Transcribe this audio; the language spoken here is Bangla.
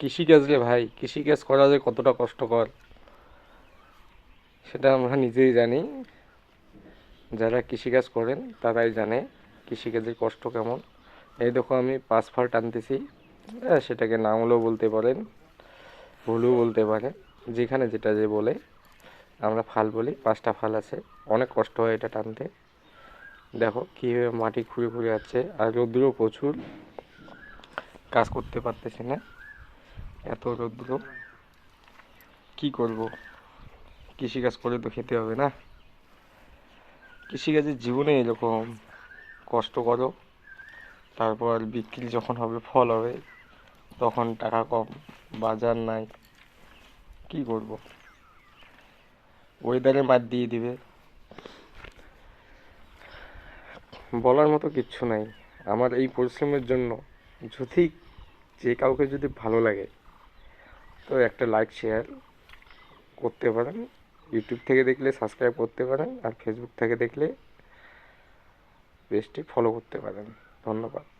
কৃষিকাজ রে ভাই কৃষিকাজ করা যে কতটা কষ্টকর সেটা আমরা নিজেই জানি। যারা কৃষিকাজ করেন তারাই জানে কৃষিকাজের কষ্ট কেমন। এই দেখো আমি পাঁচ ফাল টানতেছি হ্যাঁ, সেটাকে নাঙলও বলতে পারেন ভুলও বলতে পারেন যেখানে যেটা যে বলে আমরা ফাল বলি পাঁচটা ফাল আছে অনেক কষ্ট হয় এটা টানতে। দেখো কীভাবে মাটি খুঁড়ে খুঁড়ে যাচ্ছে আর রৌদ্রও প্রচুর কাজ করতে পারতেছি না। এত রৌদ্র কি করব? কৃষিকাজ করে তো খেতে হবে না। কৃষিকাজের জীবনে এরকম কষ্ট করো, তারপর বিক্রি যখন হবে, ফল হবে, তখন টাকা কম, বাজার নাই। কি করব? ওয়েদারে বাদ দিয়ে দিবে। বলার মতো কিচ্ছু নাই। আমার এই পরিশ্রমের জন্য যদি যে কাউকে যদি ভালো লাগে তো একটা লাইক শেয়ার করতে পারেন। ইউটিউব থেকে দেখলে সাবস্ক্রাইব করতে পারেন, আর ফেসবুক থেকে দেখলে পেজটি ফলো করতে পারেন। ধন্যবাদ।